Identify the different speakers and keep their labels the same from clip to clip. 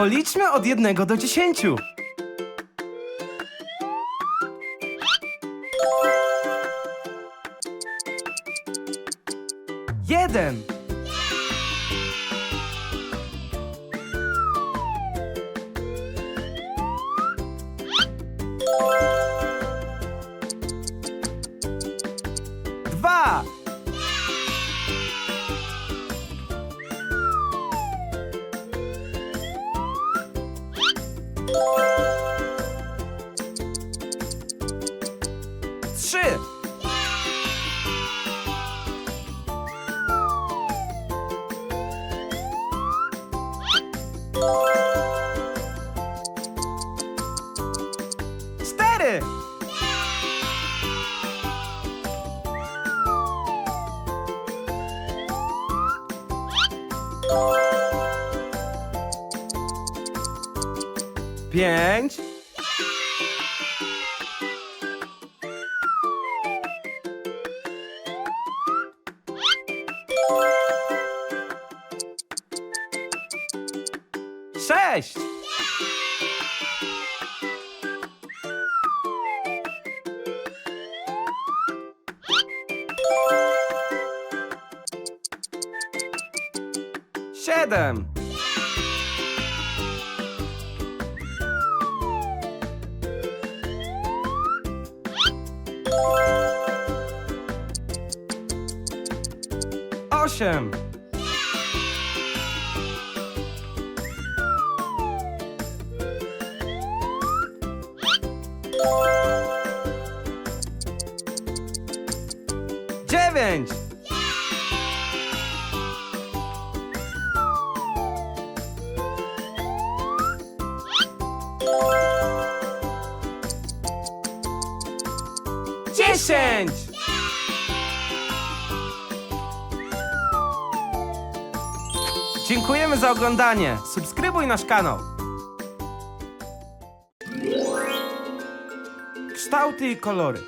Speaker 1: Policzmy od jednego do dziesięciu. Jeden. Siedem. Osiem. Dziesięć. Dziękujemy za oglądanie. Subskrybuj nasz kanał. Kształty i kolory.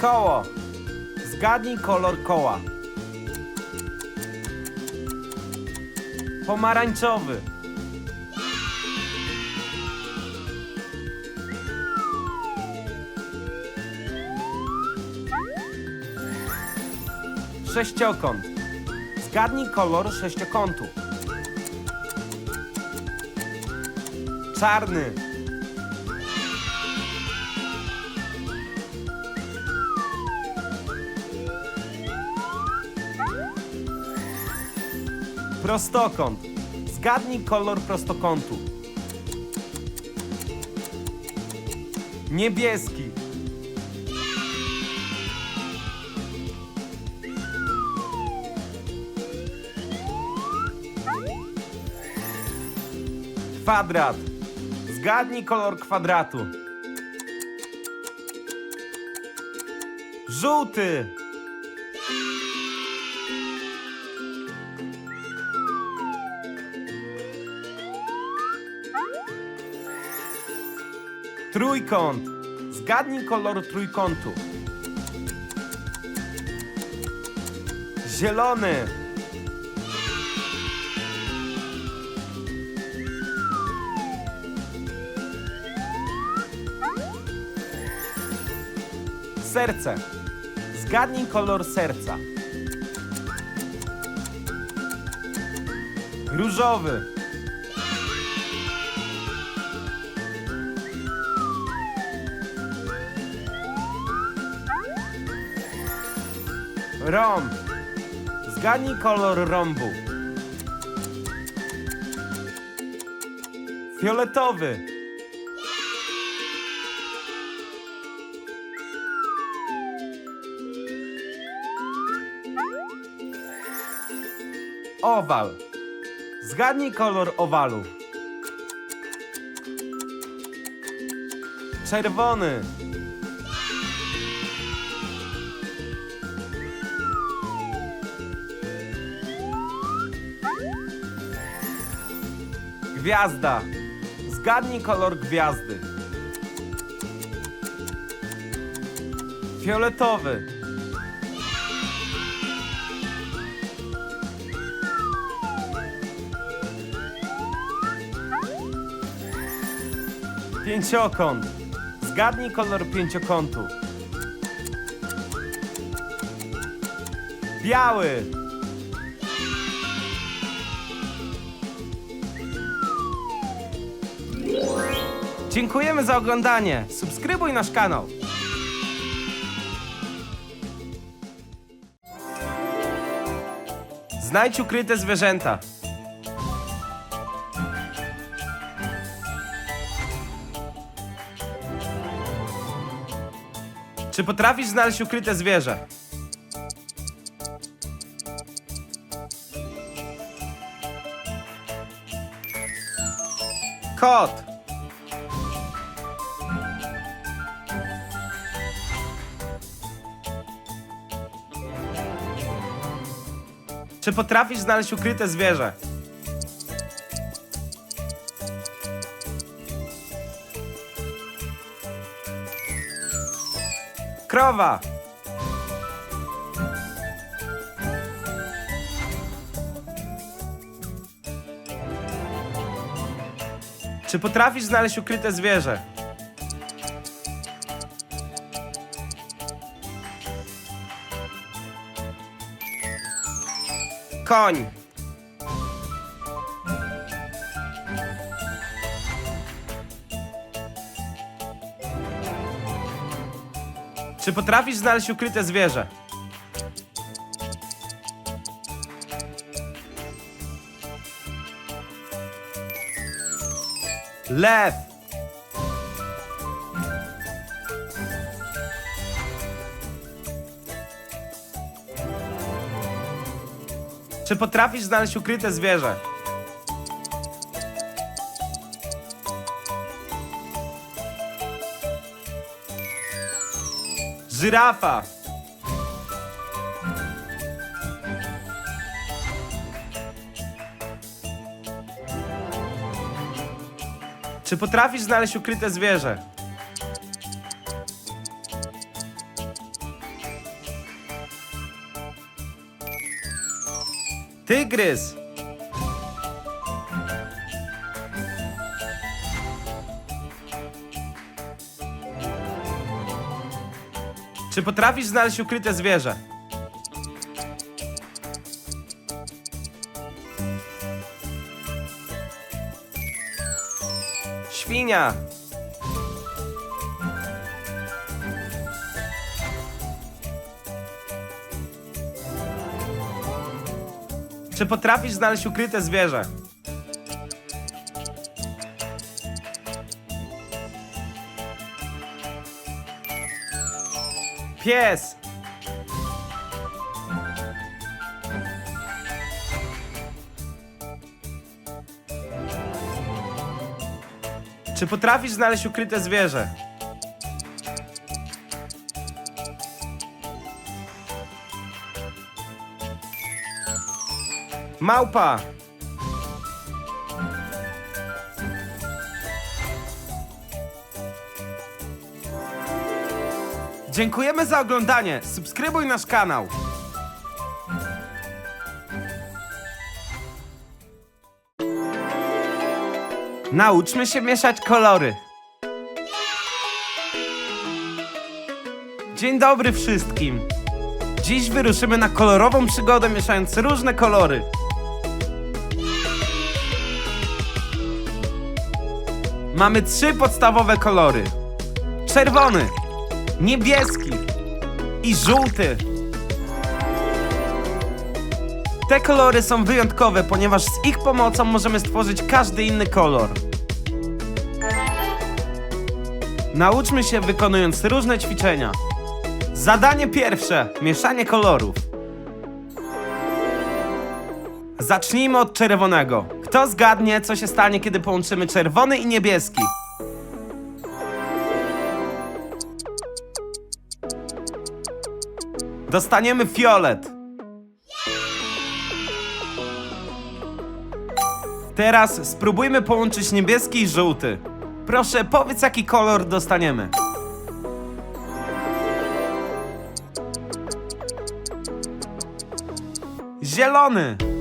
Speaker 1: Koło. Zgadnij kolor koła. Pomarańczowy. Sześciokąt. Zgadnij kolor sześciokątu. Czarny. Prostokąt. Zgadnij kolor prostokątu. Niebieski. Kwadrat. Zgadnij kolor kwadratu. Żółty. Trójkąt. Zgadnij kolor trójkątu. Zielony. Serce. Zgadnij kolor serca. Różowy. Rąb. Zgadnij kolor rąbu. Fioletowy. Owal. Zgadnij kolor owalu. Czerwony. Gwiazda. Zgadnij kolor gwiazdy. Fioletowy. Pięciokąt. Zgadnij kolor pięciokątu. Biały. Dziękujemy za oglądanie. Subskrybuj nasz kanał. Znajdź ukryte zwierzęta. Czy potrafisz znaleźć ukryte zwierzę? Kot. Czy potrafisz znaleźć ukryte zwierzę? Krowa. Czy potrafisz znaleźć ukryte zwierzę? Koń. Czy potrafisz znaleźć ukryte zwierzę? Lew. Czy potrafisz znaleźć ukryte zwierzę? Żyrafa. Czy potrafisz znaleźć ukryte zwierzę? Tygrys. Czy potrafisz znaleźć ukryte zwierzę? Świnia. Czy potrafisz znaleźć ukryte zwierzę? Pies. Czy potrafisz znaleźć ukryte zwierzę? Małpa. Dziękujemy za oglądanie. Subskrybuj nasz kanał. Nauczmy się mieszać kolory. Dzień dobry wszystkim. Dziś wyruszymy na kolorową przygodę mieszając różne kolory. Mamy trzy podstawowe kolory: czerwony, niebieski i żółty. Te kolory są wyjątkowe, ponieważ z ich pomocą możemy stworzyć każdy inny kolor. Nauczmy się wykonując różne ćwiczenia. Zadanie pierwsze: mieszanie kolorów. Zacznijmy od czerwonego. Kto zgadnie, co się stanie, kiedy połączymy czerwony i niebieski? Dostaniemy fiolet. Teraz spróbujmy połączyć niebieski i żółty. Proszę, powiedz jaki kolor dostaniemy. Zielony!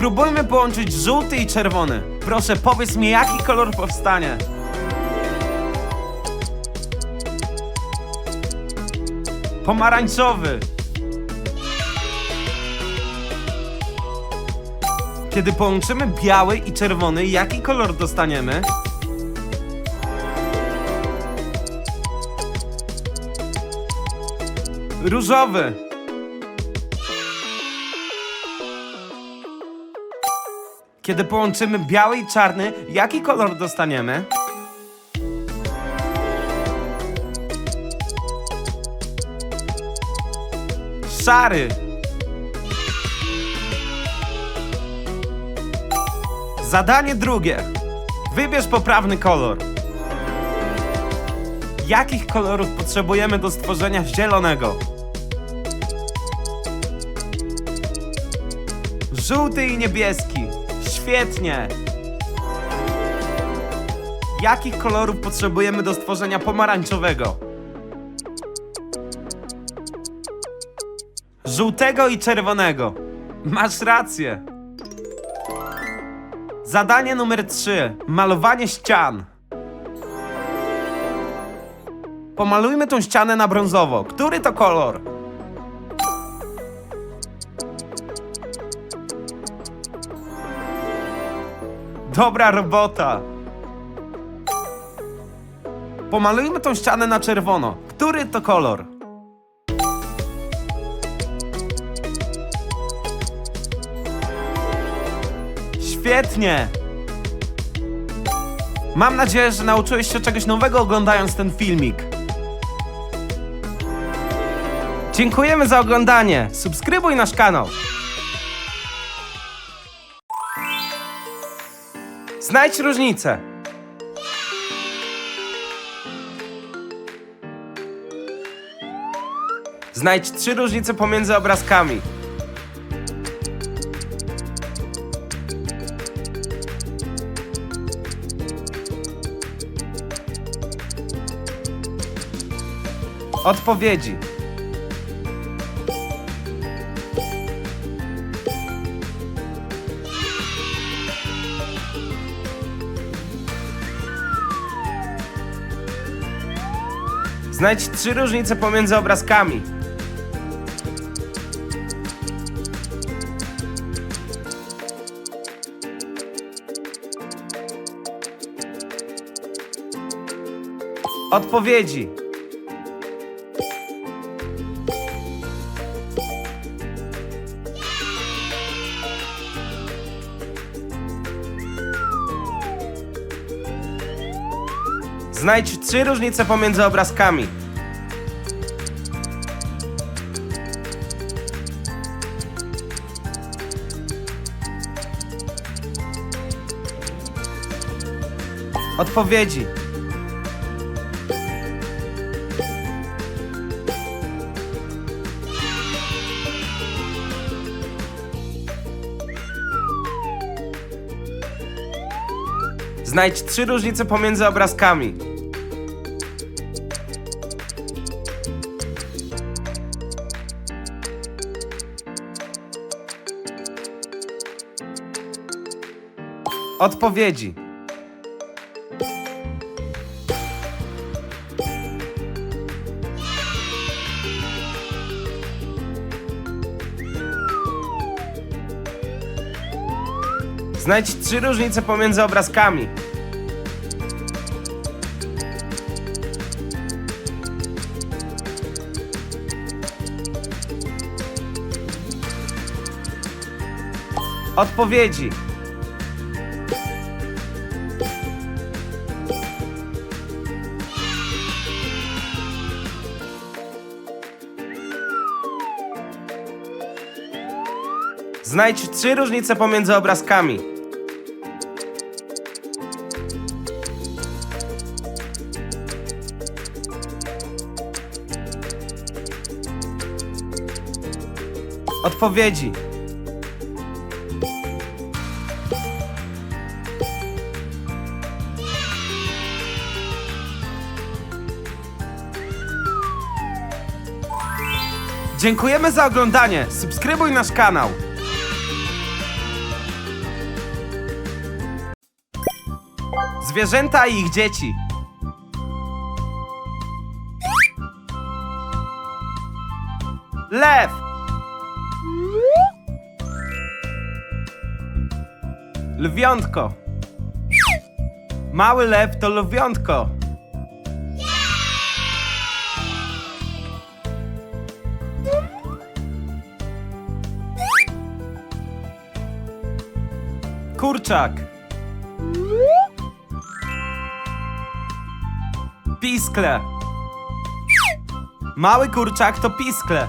Speaker 1: Spróbujmy połączyć żółty i czerwony. Proszę, powiedz mi, jaki kolor powstanie. Pomarańczowy. Kiedy połączymy biały i czerwony, jaki kolor dostaniemy? Różowy. Kiedy połączymy biały i czarny, jaki kolor dostaniemy? Szary. Zadanie drugie. Wybierz poprawny kolor. Jakich kolorów potrzebujemy do stworzenia zielonego? Żółty i niebieski. Świetnie. Jakich kolorów potrzebujemy do stworzenia pomarańczowego? Żółtego i czerwonego. Masz rację. Zadanie numer 3. Malowanie ścian. Pomalujmy tą ścianę na brązowo. Który to kolor? Dobra robota. Pomalujmy tą ścianę na czerwono. Który to kolor? Świetnie! Mam nadzieję, że nauczyłeś się czegoś nowego oglądając ten filmik. Dziękujemy za oglądanie. Subskrybuj nasz kanał. Znajdź różnicę. Znajdź trzy różnice pomiędzy obrazkami. Odpowiedzi. Znajdź trzy różnice pomiędzy obrazkami. Odpowiedzi. Znajdź trzy różnice pomiędzy obrazkami. Odpowiedzi. Znajdź trzy różnice pomiędzy obrazkami. Odpowiedzi. Znajdź trzy różnice pomiędzy obrazkami. Odpowiedzi. Znajdź trzy różnice pomiędzy obrazkami. Odpowiedzi. Dziękujemy za oglądanie. Subskrybuj nasz kanał. Zwierzęta i ich dzieci. Lew. Lwiątko. Mały lew to lwiątko. Kurczak. Piskle. Mały kurczak to piskle.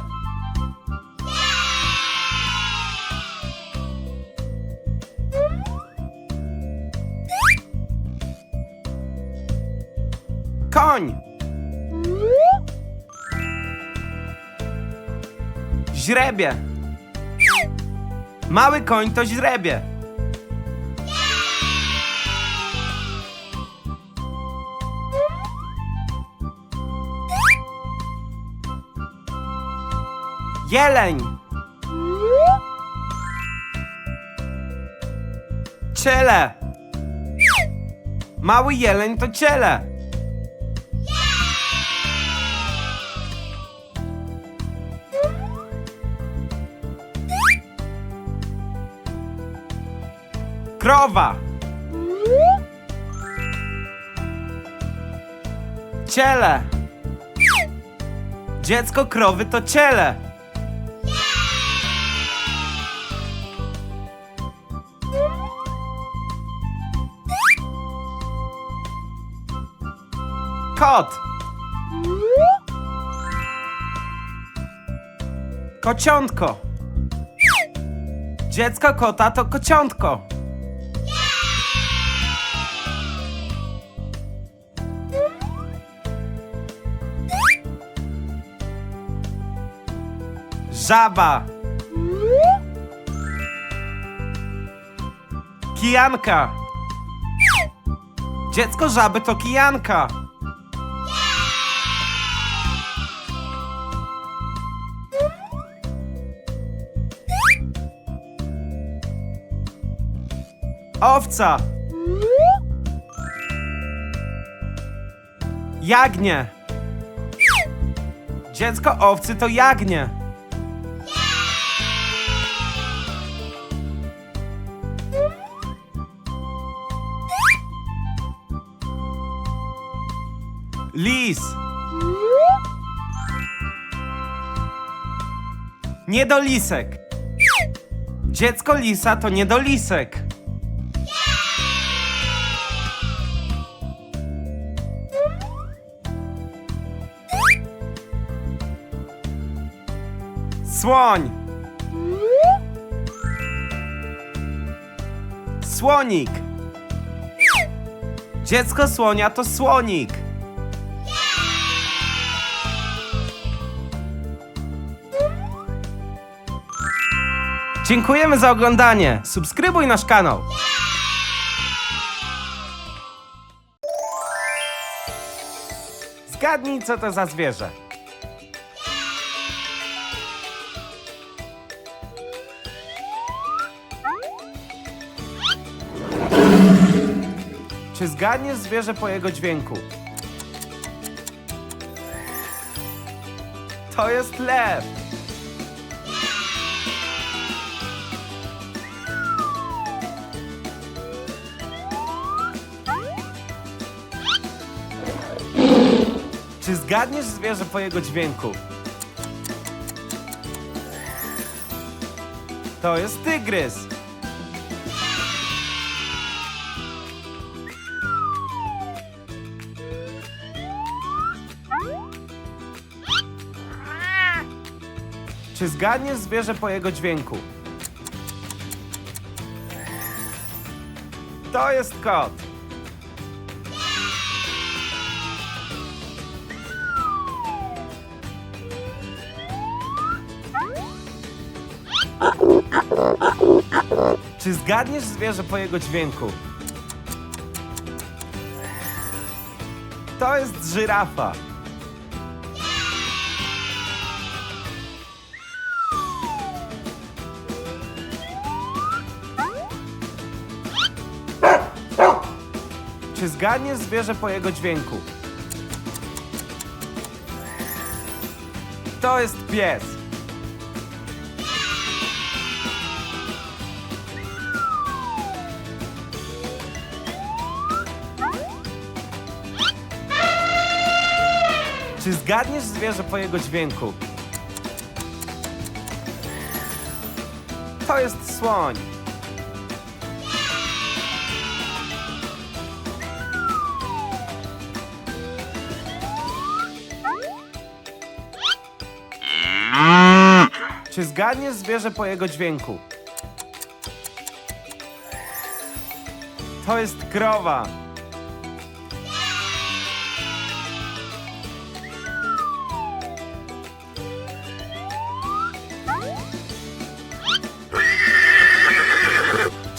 Speaker 1: Koń. Źrebie. Mały koń to źrebie. Jeleń. Ciele. Mały jeleń to ciele. Krowa. Ciele. Dziecko krowy to ciele. Kot. Kociątko. Dziecko kota to kociątko. Żaba. Kijanka. Dziecko żaby to kijanka. Owca. Jagnię. Dziecko owcy to jagnię. Lis. Niedolisek. Dziecko lisa to niedolisek. Słoń. Słonik. Dziecko słonia to słonik. Dziękujemy za oglądanie. Subskrybuj nasz kanał. Zgadnij, co to za zwierzę. Czy zgadniesz zwierzę po jego dźwięku? To jest lew. Czy zgadniesz zwierzę po jego dźwięku? To jest tygrys. Czy zgadniesz zwierzę po jego dźwięku? To jest kot. Czy zgadniesz zwierzę po jego dźwięku? To jest żyrafa. Czy zgadniesz zwierzę po jego dźwięku? To jest pies. Czy zgadniesz zwierzę po jego dźwięku? To jest słoń. Czy zgadniesz zwierzę po jego dźwięku? To jest krowa.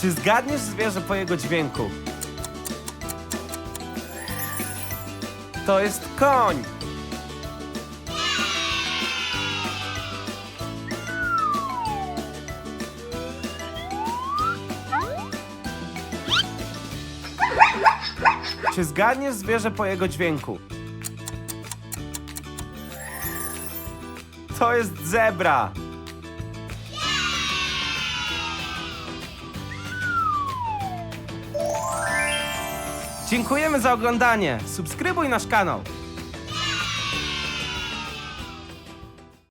Speaker 1: Czy zgadniesz zwierzę po jego dźwięku? To jest koń. Czy zgadniesz zwierzę po jego dźwięku? To jest zebra. Dziękujemy za oglądanie. Subskrybuj nasz kanał.